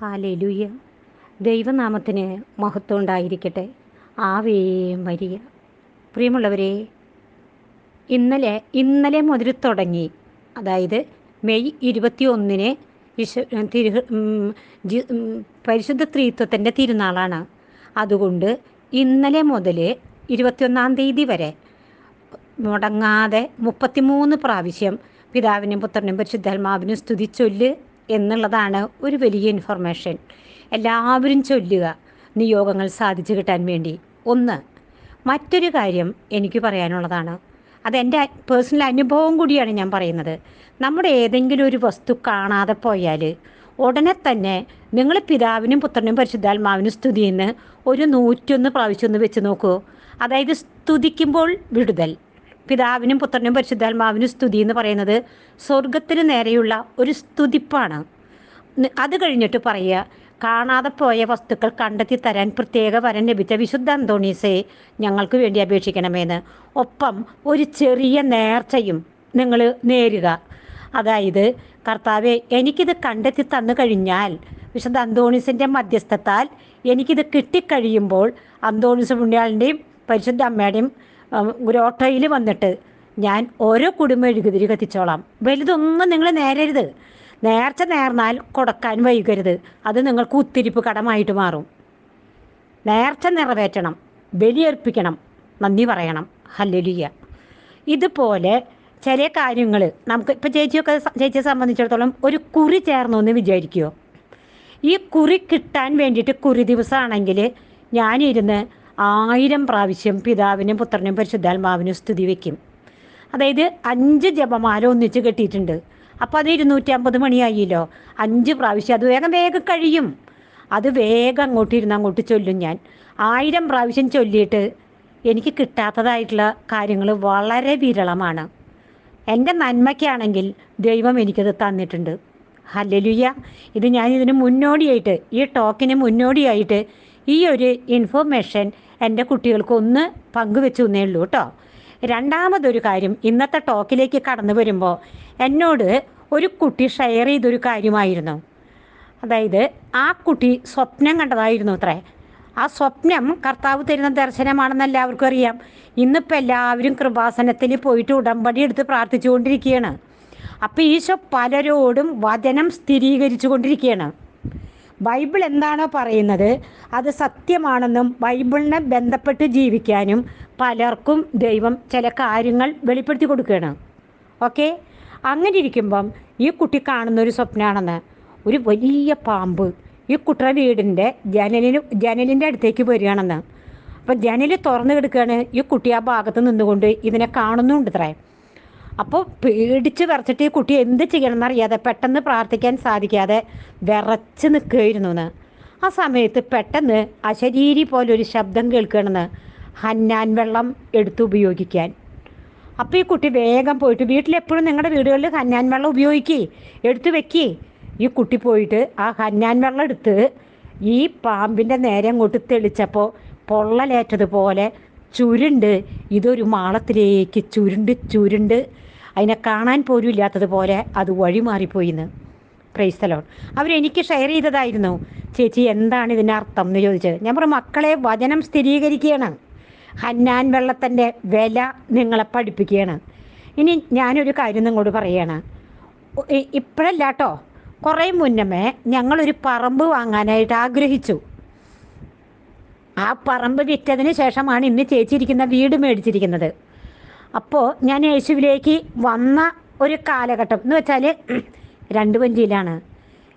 ഹാലലുയ. ദൈവനാമത്തിന് മഹത്വം ഉണ്ടായിരിക്കട്ടെ. ആവേ മരിയ. പ്രിയമുള്ളവരെ ഇന്നലെ ഇന്നലെ മുതൽ തുടങ്ങി. അതായത് മെയ് ഇരുപത്തി ഒന്നിന് വിശ തിരു പരിശുദ്ധ ത്രീത്വത്തിന്റെ തിരുനാളാണ്. അതുകൊണ്ട് ഇന്നലെ മുതൽ ഇരുപത്തിയൊന്നാം തീയതി വരെ മുടങ്ങാതെ മുപ്പത്തിമൂന്ന് പ്രാവശ്യം പിതാവിനും പുത്രനും പരിശുദ്ധാത്മാവിനും സ്തുതി ചൊല്ല് എന്നുള്ളതാണ് ഒരു വലിയ ഇൻഫർമേഷൻ എല്ലാവരും ചൊല്ലുക നിയോഗങ്ങൾ സാധിച്ചു കിട്ടാൻ വേണ്ടി. ഒന്ന് മറ്റൊരു കാര്യം എനിക്ക് പറയാനുള്ളതാണ്. അതെന്റെ പേഴ്സണൽ അനുഭവം കൂടിയാണ് ഞാൻ പറയുന്നത്. നമ്മുടെ ഏതെങ്കിലും ഒരു വസ്തു കാണാതെ പോയാൽ ഉടനെ തന്നെ നിങ്ങൾ പിതാവിനും പുത്രനും പരിശുദ്ധാത്മാവിനും സ്തുതിയെന്ന് ഒരു നൂറ്റൊന്ന് പ്രാവശ്യം ഒന്ന് വെച്ച് നോക്കൂ. അതായത് സ്തുതിക്കുമ്പോൾ വിടുതൽ. പിതാവിനും പുത്രനും പരിശുദ്ധാത്മാവിനും സ്തുതി എന്ന് പറയുന്നത് സ്വർഗത്തിന് നേരെയുള്ള ഒരു സ്തുതിപ്പാണ്. അത് കഴിഞ്ഞിട്ട് പറയുക കാണാതെ പോയ വസ്തുക്കൾ കണ്ടെത്തി തരാൻ പ്രത്യേക വരം ലഭിച്ച വിശുദ്ധ അന്തോണീസെ ഞങ്ങൾക്ക് വേണ്ടി അപേക്ഷിക്കണമെന്ന്. ഒപ്പം ഒരു ചെറിയ നേർച്ചയും നിങ്ങൾ നേരുക. അതായത് കർത്താവെ എനിക്കിത് കണ്ടെത്തി തന്നു കഴിഞ്ഞാൽ വിശുദ്ധ അന്തോണീസിന്റെ മധ്യസ്ഥത്താൽ എനിക്കിത് കിട്ടിക്കഴിയുമ്പോൾ അന്തോണീസ് പുണ്യാളിന്റെയും പരിശുദ്ധ അമ്മയുടെയും ഗ്രോട്ടയിൽ വന്നിട്ട് ഞാൻ ഓരോ കുടുംബം എഴുകുതിരി കത്തിച്ചോളാം. വലുതൊന്നും നിങ്ങൾ നേരരുത്. നേർച്ച നേർന്നാൽ കൊടുക്കാൻ വൈകരുത്. അത് നിങ്ങൾക്ക് ഉത്തിരിപ്പ് കടമായിട്ട് മാറും. നേർച്ച നിറവേറ്റണം. ബലിയർപ്പിക്കണം. നന്ദി പറയണം. ഹല്ലലിയ. ഇതുപോലെ ചില കാര്യങ്ങൾ നമുക്ക് ഇപ്പോൾ ചേച്ചിയൊക്കെ ചേച്ചിയെ സംബന്ധിച്ചിടത്തോളം ഒരു കുറി ചേർന്നു എന്ന് വിചാരിക്കുമോ ഈ കുറി കിട്ടാൻ വേണ്ടിയിട്ട് കുറി ദിവസമാണെങ്കിൽ ഞാനിരുന്ന് ആയിരം പ്രാവശ്യം പിതാവിനും പുത്രനും പരിശുദ്ധാത്മാവിനും സ്തുതി വയ്ക്കും അതായത് അഞ്ച് ജപമാല ഒന്നിച്ച് കെട്ടിയിട്ടുണ്ട്. അപ്പോൾ അത് ഇരുന്നൂറ്റി അമ്പത് മണിയായില്ലോ? അഞ്ച് പ്രാവശ്യം അത് വേഗം വേഗം കഴിയും. അത് വേഗം അങ്ങോട്ട് ഇരുന്ന് അങ്ങോട്ട് ചൊല്ലും ഞാൻ. ആയിരം പ്രാവശ്യം ചൊല്ലിയിട്ട് എനിക്ക് കിട്ടാത്തതായിട്ടുള്ള കാര്യങ്ങൾ വളരെ വിരളമാണ്. എന്റെ നന്മയ്ക്കാണെങ്കിൽ ദൈവം എനിക്കത് തന്നിട്ടുണ്ട്. ഹല്ലലുയ്യ ഇത് ഞാൻ ഇതിന് മുന്നോടിയായിട്ട് ഈ ടോക്കിന് മുന്നോടിയായിട്ട് ഈ ഒരു ഇൻഫോർമേഷൻ എന്റെ കുട്ടികൾക്ക് ഒന്ന് പങ്കുവെച്ചു എന്നേ ഉള്ളൂ കേട്ടോ. രണ്ടാമതൊരു കാര്യം ഇന്നത്തെ ടോക്കിലേക്ക് കടന്നു വരുമ്പോൾ എന്നോട് ഒരു കുട്ടി ഷെയർ ചെയ്തൊരു കാര്യമായിരുന്നു. അതായത് ആ കുട്ടി സ്വപ്നം കണ്ടതായിരുന്നു അത്രേ. ആ സ്വപ്നം കർത്താവ് തരുന്ന ദർശനമാണെന്ന് എല്ലാവർക്കും അറിയാം. ഇന്നിപ്പോൾ എല്ലാവരും കൃപാസനത്തിൽ പോയിട്ട് ഉടമ്പടി എടുത്ത് പ്രാർത്ഥിച്ചുകൊണ്ടിരിക്കുകയാണ്. അപ്പോൾ ഈശോ പലരോടും വചനം സ്ഥിരീകരിച്ചു കൊണ്ടിരിക്കുകയാണ് ബൈബിൾ എന്താണോ പറയുന്നത് അത് സത്യമാണെന്നും ബൈബിളിനെ ബന്ധപ്പെട്ട് ജീവിക്കാനും പലർക്കും ദൈവം ചില കാര്യങ്ങൾ വെളിപ്പെടുത്തി കൊടുക്കുകയാണ്. ഓക്കെ? അങ്ങനെ ഇരിക്കുമ്പം ഈ കുട്ടി കാണുന്ന ഒരു സ്വപ്നമാണെന്ന് ഒരു വലിയ പാമ്പ് ഈ കുട്ടിയുടെ വീടിന്റെ ജനലിന് ജനലിന്റെ അടുത്തേക്ക് വരികയാണെന്ന്. അപ്പം ജനൽ തുറന്നു കിടക്കുകയാണ് ഈ കുട്ടി ആ ഭാഗത്ത് നിന്നുകൊണ്ട് ഇതിനെ കാണുന്നുണ്ട് ഇത്രേ അപ്പോൾ പേടിച്ച് വിറച്ചിട്ട് ഈ കുട്ടി എന്ത് ചെയ്യണമെന്ന് അറിയാതെ പെട്ടെന്ന് പ്രാർത്ഥിക്കാൻ സാധിക്കാതെ വിറച്ച് നിൽക്കുകയായിരുന്നു എന്ന് ആ സമയത്ത് പെട്ടെന്ന് അശരീരി പോലെ ഒരു ശബ്ദം കേൾക്കണമെന്ന് ഹന്നാൻ വെള്ളം എടുത്ത് ഉപയോഗിക്കാൻ. അപ്പോൾ ഈ കുട്ടി വേഗം പോയിട്ട് വീട്ടിലെപ്പോഴും നിങ്ങളുടെ വീടുകളിൽ ഹന്നാൻ വെള്ളം ഉപയോഗിക്കേ എടുത്തു വെക്കേ. ഈ കുട്ടി പോയിട്ട് ആ ഹന്നാൻ വെള്ളം എടുത്ത് ഈ പാമ്പിന്റെ നേരെ അങ്ങോട്ട് തെളിച്ചപ്പോൾ പൊള്ളലേറ്റതുപോലെ ചുരുണ്ട്. ഇതൊരു മാളത്തിലേക്ക് ചുരുണ്ട് ചുരുണ്ട്. അതിനെ കാണാൻ പോലും ഇല്ലാത്തതുപോലെ അത് വഴിമാറിപ്പോയിന്ന്. പ്രൈസ്തലോൺ അവരെനിക്ക് ഷെയർ ചെയ്തതായിരുന്നു. ചേച്ചി എന്താണ് ഇതിന്റെ അർത്ഥം എന്ന് ചോദിച്ചത്. ഞാൻ പറഞ്ഞു മക്കളെ വചനം സ്ഥിരീകരിക്കുകയാണ്. ഹന്നാൻ വെള്ളത്തിന്റെ വില നിങ്ങളെ പഠിപ്പിക്കുകയാണ്. ഇനി ഞാനൊരു കാര്യം നിങ്ങളോട് പറയുകയാണ് ഇപ്പോഴല്ല കേട്ടോ കുറേ മുന്നമേ ഞങ്ങളൊരു പറമ്പ് വാങ്ങാനായിട്ട് ആഗ്രഹിച്ചു. ആ പറമ്പ് വിറ്റതിന് ശേഷമാണ് ഇന്ന് ചേച്ചിയിരിക്കുന്ന വീട് മേടിച്ചിരിക്കുന്നത്. അപ്പോൾ ഞാൻ യേശുവിലേക്ക് വന്ന ഒരു കാലഘട്ടം. എന്ന് വെച്ചാൽ രണ്ട് വഞ്ചിയിലാണ്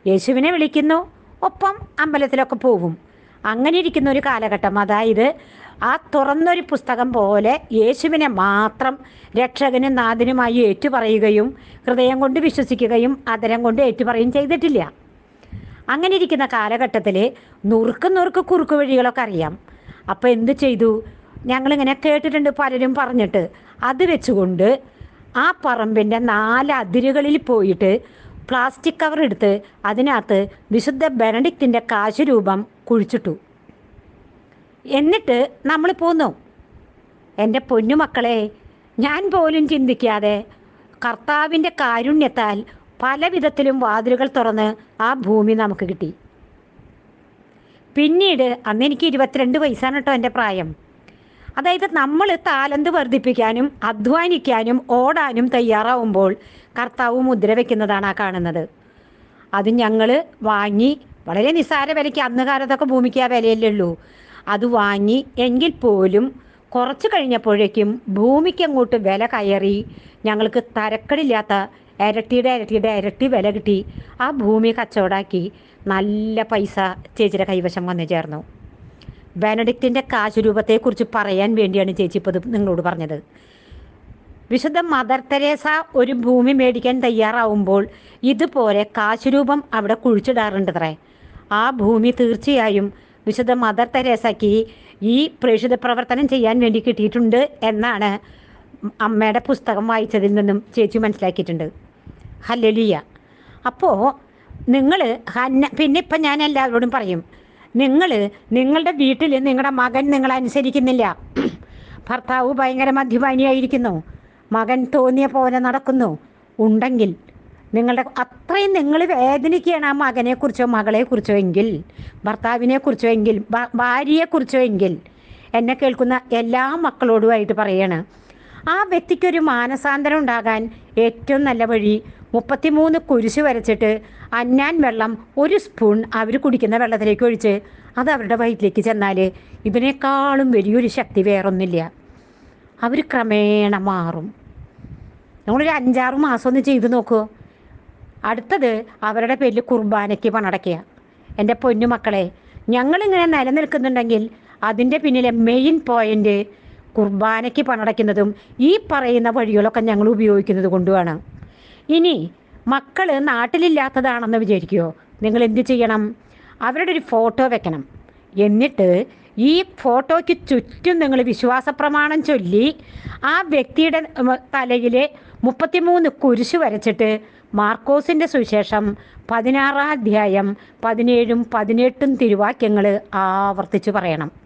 യേശുവിനെ വിളിക്കുന്നു ഒപ്പം അമ്പലത്തിലൊക്കെ പോകും അങ്ങനെ ഇരിക്കുന്ന ഒരു കാലഘട്ടം. അതായത് ആ തുറന്നൊരു പുസ്തകം പോലെ യേശുവിനെ മാത്രം രക്ഷകനും നാഥനുമായി ഏറ്റുപറയുകയും ഹൃദയം കൊണ്ട് വിശ്വസിക്കുകയും അതരം കൊണ്ട് ഏറ്റുപറയുകയും ചെയ്തിട്ടില്ല. അങ്ങനെ ഇരിക്കുന്ന കാലഘട്ടത്തിൽ നുറുക്ക് നുറുക്ക് കുറുക്ക് വഴികളൊക്കെ അറിയാം. അപ്പോൾ എന്ത് ചെയ്തു? ഞങ്ങളിങ്ങനെ കേട്ടിട്ടുണ്ട് പലരും പറഞ്ഞിട്ട്. അത് വെച്ചുകൊണ്ട് ആ പറമ്പിന്റെ നാല് അതിരുകളിൽ പോയിട്ട് പ്ലാസ്റ്റിക് കവർ എടുത്ത് അതിനകത്ത് വിശുദ്ധ ബെനഡിക്റ്റിന്റെ കാശുരൂപം കുഴിച്ചിട്ടു. എന്നിട്ട് നമ്മൾ പോന്നു. എന്റെ പൊന്നുമക്കളെ ഞാൻ പോലും ചിന്തിക്കാതെ കർത്താവിന്റെ കാരുണ്യത്താൽ പല വിധത്തിലും വാതിലുകൾ തുറന്ന് ആ ഭൂമി നമുക്ക് കിട്ടി. പിന്നീട് അന്ന് എനിക്ക് ഇരുപത്തിരണ്ട് വയസ്സാണ് കേട്ടോ എന്റെ പ്രായം. അതായത് നമ്മൾ താലന്ത് വർദ്ധിപ്പിക്കാനും അധ്വാനിക്കാനും ഓടാനും തയ്യാറാവുമ്പോൾ കർത്താവ് മുദ്ര വയ്ക്കുന്നതാണ് ആ കാണുന്നത്. അത് ഞങ്ങൾ വാങ്ങി വളരെ നിസ്സാര വിലയ്ക്ക് അന്ന് കാലത്തൊക്കെ ഭൂമിക്ക് ആ വിലയല്ലേ ഉള്ളൂ. അത് വാങ്ങി എങ്കിൽ പോലും കുറച്ച് കഴിഞ്ഞപ്പോഴേക്കും ഭൂമിക്ക് അങ്ങോട്ട് വില കയറി ഞങ്ങൾക്ക് തരക്കടില്ലാത്ത ഇരട്ടിയുടെ ഇരട്ടിയുടെ ഇരട്ടി വില കിട്ടി. ആ ഭൂമി കച്ചവടാക്കി നല്ല പൈസ ചേച്ചിയുടെ കൈവശം വന്നു ചേർന്നു. ബെനഡിക്റ്റിന്റെ കാശുരൂപത്തെക്കുറിച്ച് പറയാൻ വേണ്ടിയാണ് ചേച്ചി ഇപ്പോൾ നിങ്ങളോട് പറഞ്ഞത്. വിശുദ്ധ മദർ തെരേസ ഒരു ഭൂമി മേടിക്കാൻ തയ്യാറാവുമ്പോൾ ഇതുപോലെ കാശുരൂപം അവിടെ കുഴിച്ചിടാറുണ്ടത്രേ. ആ ഭൂമി തീർച്ചയായും വിശുദ്ധ മദർ തെരേസയ്ക്ക് ഈ പ്രേക്ഷിത പ്രവർത്തനം ചെയ്യാൻ വേണ്ടി കിട്ടിയിട്ടുണ്ട് എന്നാണ് അമ്മയുടെ പുസ്തകം വായിച്ചതിൽ നിന്നും ചേച്ചി മനസ്സിലാക്കിയിട്ടുണ്ട്. ഹല്ലലിയ. അപ്പോൾ നിങ്ങൾ ഹന്ന പിന്നെ ഇപ്പം ഞാൻ എല്ലാവരോടും പറയും നിങ്ങൾ നിങ്ങളുടെ വീട്ടിൽ നിങ്ങളുടെ മകൻ നിങ്ങളെ അനുസരിക്കുന്നില്ല. ഭർത്താവ് ഭയങ്കര മദ്യപാനിയായിരിക്കുന്നു. മകൻ തോന്നിയ പോലെ നടക്കുന്നു. ഉണ്ടെങ്കിൽ നിങ്ങളുടെ അത്രയും നിങ്ങൾ വേദനിക്കുകയാണ് ആ മകനെക്കുറിച്ചോ മകളെക്കുറിച്ചോ എങ്കിൽ ഭർത്താവിനെക്കുറിച്ചോ എങ്കിൽ ഭാര്യയെ ഭാര്യയെക്കുറിച്ചോ എങ്കിൽ എന്നെ കേൾക്കുന്ന എല്ലാ മക്കളോടുമായിട്ട് പറയാണ്. ആ വ്യക്തിക്കൊരു മാനസാന്തരം ഉണ്ടാകാൻ ഏറ്റവും നല്ല വഴി മുപ്പത്തിമൂന്ന് കുരിശ് വരച്ചിട്ട് അന്നാൻ വെള്ളം ഒരു സ്പൂൺ അവർ കുടിക്കുന്ന വെള്ളത്തിലേക്ക് ഒഴിച്ച് അത് അവരുടെ വയറ്റിലേക്ക് ചെന്നാൽ ഇതിനേക്കാളും വലിയൊരു ശക്തി വേറൊന്നുമില്ല. അവർ ക്രമേണ മാറും. നമ്മളൊരു അഞ്ചാറ് മാസം ഒന്ന് ചെയ്ത് നോക്കൂ. അടുത്തത് അവരുടെ പേരിൽ കുർബാനയ്ക്ക് പണടയ്ക്കുക. എന്റെ പൊന്നു മക്കളെ ഞങ്ങളിങ്ങനെ നിലനിൽക്കുന്നുണ്ടെങ്കിൽ അതിന്റെ പിന്നിലെ മെയിൻ പോയിന്റ് കുർബാനയ്ക്ക് പണടയ്ക്കുന്നതും ഈ പറയുന്ന വഴികളൊക്കെ ഞങ്ങൾ ഉപയോഗിക്കുന്നത് കൊണ്ടുമാണ് ഇനി മക്കൾ നാട്ടിലില്ലാത്തതാണെന്ന് വിചാരിക്കുമോ നിങ്ങൾ എന്ത് ചെയ്യണം? അവരുടെ ഒരു ഫോട്ടോ വെക്കണം. എന്നിട്ട് ഈ ഫോട്ടോയ്ക്ക് ചുറ്റും നിങ്ങൾ വിശ്വാസ പ്രമാണം ചൊല്ലി ആ വ്യക്തിയുടെ തലയിലെ മുപ്പത്തിമൂന്ന് കുരിശ് വരച്ചിട്ട് മാർക്കോസിന്റെ സുവിശേഷം പതിനാറാം അധ്യായം പതിനേഴും പതിനെട്ടും തിരുവാക്യങ്ങൾ ആവർത്തിച്ച് പറയണം.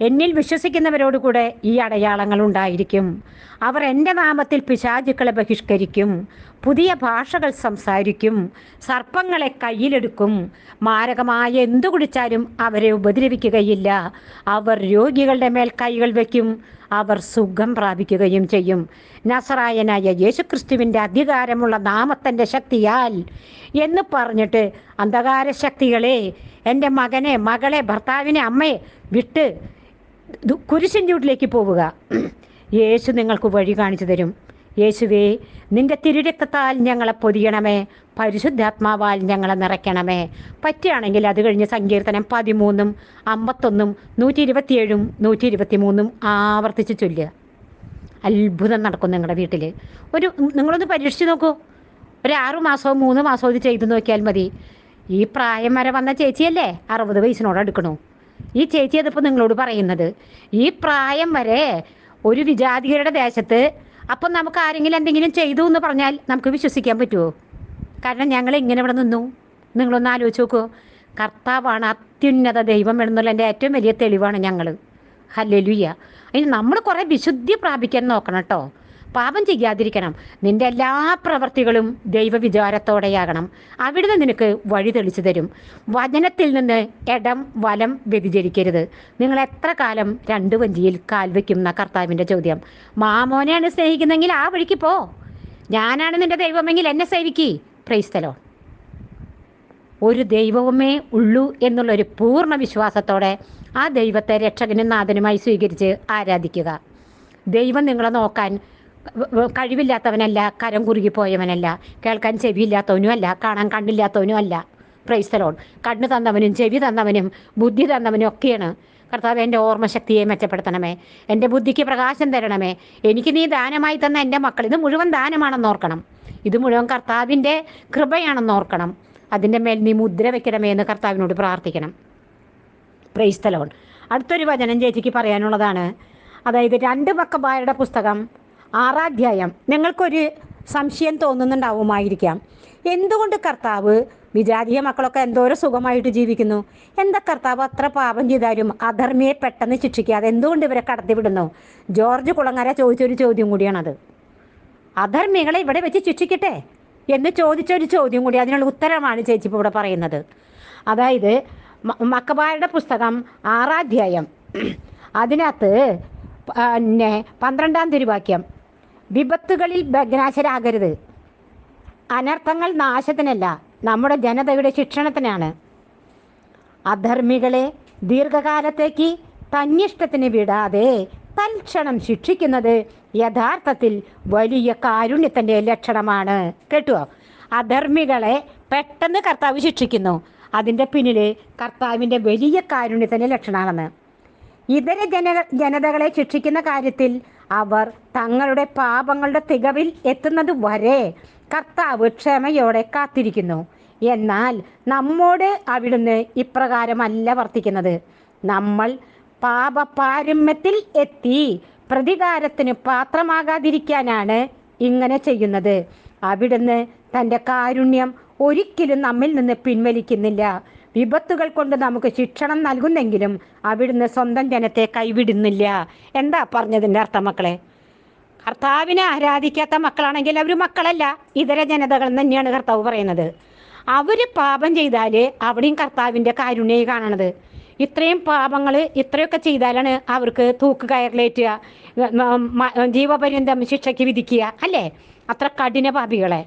എന്നിൽ വിശ്വസിക്കുന്നവരോട് കൂടെ ഈ അടയാളങ്ങൾ ഉണ്ടായിരിക്കും. അവർ എന്റെ നാമത്തിൽ പിശാചുക്കളെ ബഹിഷ്കരിക്കും പുതിയ ഭാഷകൾ സംസാരിക്കും സർപ്പങ്ങളെ കയ്യിലെടുക്കും. മാരകമായ എന്തു കുടിച്ചാലും അവരെ ഉപദ്രവിക്കുകയില്ല. അവർ രോഗികളുടെ മേൽ കൈകൾ വയ്ക്കും അവർ സുഖം പ്രാപിക്കുകയും ചെയ്യും. നസറായനായ യേശുക്രിസ്തുവിന്റെ അധികാരമുള്ള നാമത്തിന്റെ ശക്തിയാൽ എന്ന് പറഞ്ഞിട്ട് അന്ധകാര ശക്തികളെ എന്റെ മകനെ മകളെ ഭർത്താവിനെ അമ്മയെ വിട്ട് കുരിശിൻ ചൂട്ടിലേക്ക് പോവുക. യേശു നിങ്ങൾക്ക് വഴി കാണിച്ചു തരും. യേശുവേ നിന്റെ തിരുരക്തത്താൽ ഞങ്ങളെ പൊതിയണമേ. പരിശുദ്ധാത്മാവാൽ ഞങ്ങളെ നിറയ്ക്കണമേ. പറ്റുകയാണെങ്കിൽ അത് കഴിഞ്ഞ് സങ്കീർത്തനം പതിമൂന്നും അമ്പത്തൊന്നും നൂറ്റി ഇരുപത്തിയേഴും നൂറ്റി ഇരുപത്തി മൂന്നും ആവർത്തിച്ച് ചൊല്ലുക. അത്ഭുതം നടക്കും നിങ്ങളുടെ വീട്ടിൽ ഒരു നിങ്ങളൊന്ന് പരീക്ഷിച്ച് നോക്കൂ. ഒരു ആറു മാസമോ മൂന്ന് മാസമോ ഇത് ചെയ്തു നോക്കിയാൽ മതി. ഈ പ്രായം വരെ വന്ന ചേച്ചിയല്ലേ? അറുപത് വയസ്സിനോട് അടുക്കണു. ഈ ചേച്ചി അതിപ്പോൾ നിങ്ങളോട് പറയുന്നത്. ഈ പ്രായം വരെ ഒരു വിജാതികരുടെ ദേശത്ത് അപ്പം നമുക്ക് ആരെങ്കിലും എന്തെങ്കിലും ചെയ്തു എന്ന് പറഞ്ഞാൽ നമുക്ക് വിശ്വസിക്കാൻ പറ്റുമോ കാരണം ഞങ്ങൾ ഇങ്ങനെ ഇവിടെ നിന്നു. നിങ്ങളൊന്ന് ആലോചിച്ച് നോക്കൂ. കർത്താവാണ് അത്യുന്നത ദൈവം എന്നുള്ളതിന്റെ ഏറ്റവും വലിയ തെളിവാണ് ഞങ്ങൾ. ഹല്ലേലൂയ. ഇനി നമ്മൾ കുറേ വിശുദ്ധി പ്രാപിക്കാൻ നോക്കണം കേട്ടോ. പാപം ചെയ്യാതിരിക്കണം. നിന്റെ എല്ലാ പ്രവർത്തികളും ദൈവവിചാരത്തോടെയാകണം. അവിടുന്ന് നിനക്ക് വഴി തെളിച്ചു തരും. വചനത്തിൽ നിന്ന് ഇടം വലം വ്യതിചരിക്കരുത് നിങ്ങൾ എത്ര കാലം രണ്ട് വഞ്ചിയിൽ കാൽവയ്ക്കും എന്ന കർത്താവിന്റെ ചോദ്യം? മാമോനെയാണ് സ്നേഹിക്കുന്നതെങ്കിൽ ആ വഴിക്ക് പോ. ഞാനാണ് നിന്റെ ദൈവമെങ്കിൽ എന്നെ സേവിക്കി. പ്രൈസ്തലോ ഒരു ദൈവവുമേ ഉള്ളൂ എന്നുള്ളൊരു പൂർണ വിശ്വാസത്തോടെ ആ ദൈവത്തെ രക്ഷകനും നാഥനുമായി സ്വീകരിച്ച് ആരാധിക്കുക. ദൈവം നിങ്ങളെ നോക്കാൻ കഴിവില്ലാത്തവനല്ല കരം കുറുകിപ്പോയവനല്ല കേൾക്കാൻ ചെവിയില്ലാത്തവനുമല്ല കാണാൻ കണ്ണില്ലാത്തവനും അല്ല പ്രൈസ്തലോൺ കണ്ണ് തന്നവനും ചെവി തന്നവനും ബുദ്ധി തന്നവനും ഒക്കെയാണ്. കർത്താവ് എന്റെ ഓർമ്മശക്തിയെ മെച്ചപ്പെടുത്തണമേ. എന്റെ ബുദ്ധിക്ക് പ്രകാശം തരണമേ. എനിക്ക് നീ ദാനമായി തന്ന എന്റെ മക്കൾ ഇത് മുഴുവൻ ദാനമാണെന്ന് ഓർക്കണം. ഇത് മുഴുവൻ കർത്താവിന്റെ കൃപയാണെന്ന് ഓർക്കണം. അതിന്റെ മേൽ നീ മുദ്ര വെക്കണമേ എന്ന് കർത്താവിനോട് പ്രാർത്ഥിക്കണം. പ്രൈസ്തലോൺ അടുത്തൊരു വചനം ചേച്ചിക്ക് പറയാനുള്ളതാണ്. അതായത് രണ്ട് പക്കബായരുടെ പുസ്തകം ആറാധ്യായം. നിങ്ങൾക്കൊരു സംശയം തോന്നുന്നുണ്ടാവുമായിരിക്കാം. എന്തുകൊണ്ട് കർത്താവ് വിജാതീയ മക്കളൊക്കെ എന്തോരം സുഖമായിട്ട് ജീവിക്കുന്നു? എന്താ കർത്താവ് അത്ര പാപം ചെയ്താലും അധർമ്മിയെ പെട്ടെന്ന് ശിക്ഷിക്കാതെ എന്തുകൊണ്ട് ഇവരെ കടത്തിവിടുന്നു? ജോർജ് കുളങ്ങര ചോദിച്ചൊരു ചോദ്യം കൂടിയാണത്. അധർമ്മികളെ ഇവിടെ വെച്ച് ശിക്ഷിക്കട്ടെ എന്ന് ചോദിച്ചൊരു ചോദ്യം കൂടി അതിനുള്ള ഉത്തരമാണ് ചേച്ചി ഇപ്പോൾ ഇവിടെ പറയുന്നത്. അതായത് മക്കബായുടെ പുസ്തകം ആറാധ്യായം. അതിനകത്ത് പിന്നെ പന്ത്രണ്ടാം തിരുവാക്യം. വിപത്തുകളിൽ ഭഗ്നാശരാകരുത്. അനർത്ഥങ്ങൾ നാശത്തിനല്ല നമ്മുടെ ജനതയുടെ ശിക്ഷണത്തിനാണ്. അധർമ്മികളെ ദീർഘകാലത്തേക്ക് തന്നിഷ്ടത്തിന് വിടാതെ തൽക്ഷണം ശിക്ഷിക്കുന്നത് യഥാർത്ഥത്തിൽ വലിയ കാരുണ്യത്തിന്റെ ലക്ഷണമാണ്. കേട്ടുവോ അധർമ്മികളെ പെട്ടെന്ന് കർത്താവ് ശിക്ഷിക്കുന്നു. അതിന്റെ പിന്നിൽ കർത്താവിന്റെ വലിയ കാരുണ്യത്തിന്റെ ലക്ഷണമാണെന്ന്. ഇതര ജന ജനതകളെ ശിക്ഷിക്കുന്ന കാര്യത്തിൽ അവർ തങ്ങളുടെ പാപങ്ങളുടെ തികവിൽ എത്തുന്നത് വരെ കർത്താവ് ക്ഷമയോടെ കാത്തിരിക്കുന്നു. എന്നാൽ നമ്മോട് അവിടുന്ന് ഇപ്രകാരമല്ല വർത്തിക്കുന്നത്. നമ്മൾ പാപ പാരമ്യത്തിൽ എത്തി പ്രതികാരത്തിന് പാത്രമാകാതിരിക്കാനാണ് ഇങ്ങനെ ചെയ്യുന്നത്. അവിടുന്ന് തന്റെ കാരുണ്യം ഒരിക്കലും നമ്മിൽ നിന്ന് പിൻവലിക്കുന്നില്ല. വിപത്തുകൾ കൊണ്ട് നമുക്ക് ശിക്ഷണം നൽകുന്നെങ്കിലും അവിടുന്ന് സ്വന്തം ജനത്തെ കൈവിടുന്നില്ല. എന്താ പറഞ്ഞതിന്റെ അർത്ഥം മക്കളെ? കർത്താവിനെ ആരാധിക്കാത്ത മക്കളാണെങ്കിൽ അവർ മക്കളല്ല. ഇതര ജനതകൾ തന്നെയാണ് കർത്താവ് പറയുന്നത്. അവർ പാപം ചെയ്താൽ അവിടെയും കർത്താവിന്റെ കാരുണ്യ കാണണത്. ഇത്രയും പാപങ്ങൾ ഇത്രയൊക്കെ ചെയ്താലാണ് അവർക്ക് തൂക്ക് കയറിലേറ്റുക ജീവപര്യന്തം ശിക്ഷയ്ക്ക് വിധിക്കുക അല്ലേ? അത്ര കഠിന പാപികളെ.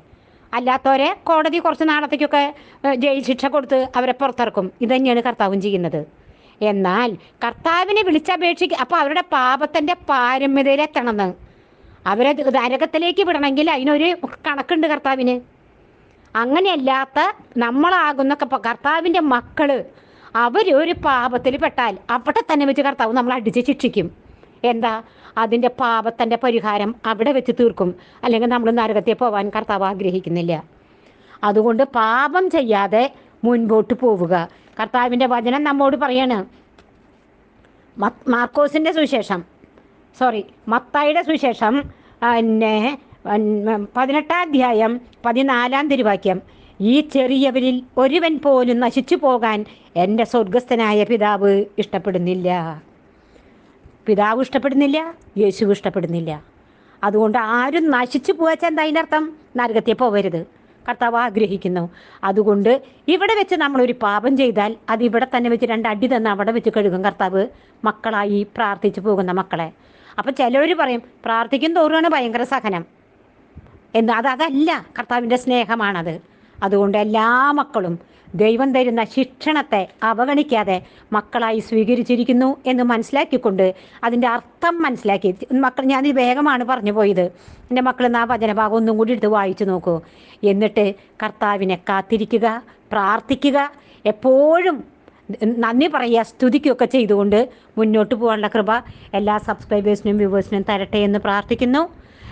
അല്ലാത്തവരെ കോടതി കുറച്ച് നാളത്തേക്കൊക്കെ ജയിൽ ശിക്ഷ കൊടുത്ത് അവരെ പുറത്തിറക്കും. ഇതുതന്നെയാണ് കർത്താവും ചെയ്യുന്നത്. എന്നാൽ കർത്താവിനെ വിളിച്ചപേക്ഷിക്കുക അപ്പോൾ അവരുടെ പാപത്തിന്റെ പാരമ്യതയിലെത്തണമെന്ന്. അവരെ നരകത്തിലേക്ക് വിടണമെങ്കിൽ അതിനൊരു കണക്കുണ്ട് കർത്താവിന്. അങ്ങനെയല്ലാത്ത നമ്മളാകുന്ന കർത്താവിന്റെ മക്കൾ അവർ ഒരു പാപത്തിൽ പെട്ടാൽ അവിടെ തന്നെ വെച്ച് കർത്താവ് നമ്മൾ അടിച്ച് ശിക്ഷിക്കും. എന്താ? അതിന്റെ പാപത്തിന്റെ പരിഹാരം അവിടെ വെച്ച് തീർക്കും. അല്ലെങ്കിൽ നമ്മൾ നരകത്തെ പോവാൻ കർത്താവ് ആഗ്രഹിക്കുന്നില്ല. അതുകൊണ്ട് പാപം ചെയ്യാതെ മുൻപോട്ട് പോവുക. കർത്താവിന്റെ വചനം നമ്മോട് പറയാണ്. മാർക്കോസിന്റെ സുവിശേഷം. സോറി മത്തായിയുടെ സുവിശേഷം പിന്നെ പതിനെട്ടാം അധ്യായം പതിനാലാം തിരുവാക്യം. ഈ ചെറിയവരിൽ ഒരുവൻ പോലും നശിച്ചു പോകാൻ എന്റെ സ്വർഗസ്ഥനായ പിതാവ് ഇഷ്ടപ്പെടുന്നില്ല. പിതാവ് ഇഷ്ടപ്പെടുന്നില്ല യേശു ഇഷ്ടപ്പെടുന്നില്ല. അതുകൊണ്ട് ആരും നശിച്ചു പോവച്ചാൽ എന്താ അതിനർത്ഥം? നരകത്തെ പോകരുത് കർത്താവ് ആഗ്രഹിക്കുന്നു. അതുകൊണ്ട് ഇവിടെ വെച്ച് നമ്മളൊരു പാപം ചെയ്താൽ അത് ഇവിടെ തന്നെ വെച്ച് രണ്ട് അടി തന്നെ അവിടെ വെച്ച് കഴുകും കർത്താവ്. മക്കളായി പ്രാർത്ഥിച്ചു പോകുന്ന മക്കളെ. അപ്പം ചിലവർ പറയും പ്രാർത്ഥിക്കും തോറുകയാണ് ഭയങ്കര സഹനം. എന്ന് അത് അതല്ല കർത്താവിന്റെ സ്നേഹമാണത്. അതുകൊണ്ട് എല്ലാ മക്കളും ദൈവം തരുന്ന ശിക്ഷണത്തെ അവഗണിക്കാതെ മക്കളായി സ്വീകരിച്ചിരിക്കുന്നു എന്ന് മനസ്സിലാക്കിക്കൊണ്ട് അതിന്റെ അർത്ഥം മനസ്സിലാക്കി. മക്കൾ ഞാൻ വേഗമാണ് പറഞ്ഞു പോയത്. എന്റെ മക്കൾ ആ വചനഭാഗം ഒന്നും കൂടി എടുത്ത് വായിച്ചു നോക്കൂ. എന്നിട്ട് കർത്താവിനെ കാത്തിരിക്കുക പ്രാർത്ഥിക്കുക എപ്പോഴും നന്ദി പറയുക സ്തുതിക്കുകയൊക്കെ ചെയ്തുകൊണ്ട് മുന്നോട്ട് പോകാനുള്ള കൃപ എല്ലാ സബ്സ്ക്രൈബേഴ്സിനും വ്യൂവേഴ്സിനും തരട്ടെ എന്ന് പ്രാർത്ഥിക്കുന്നു.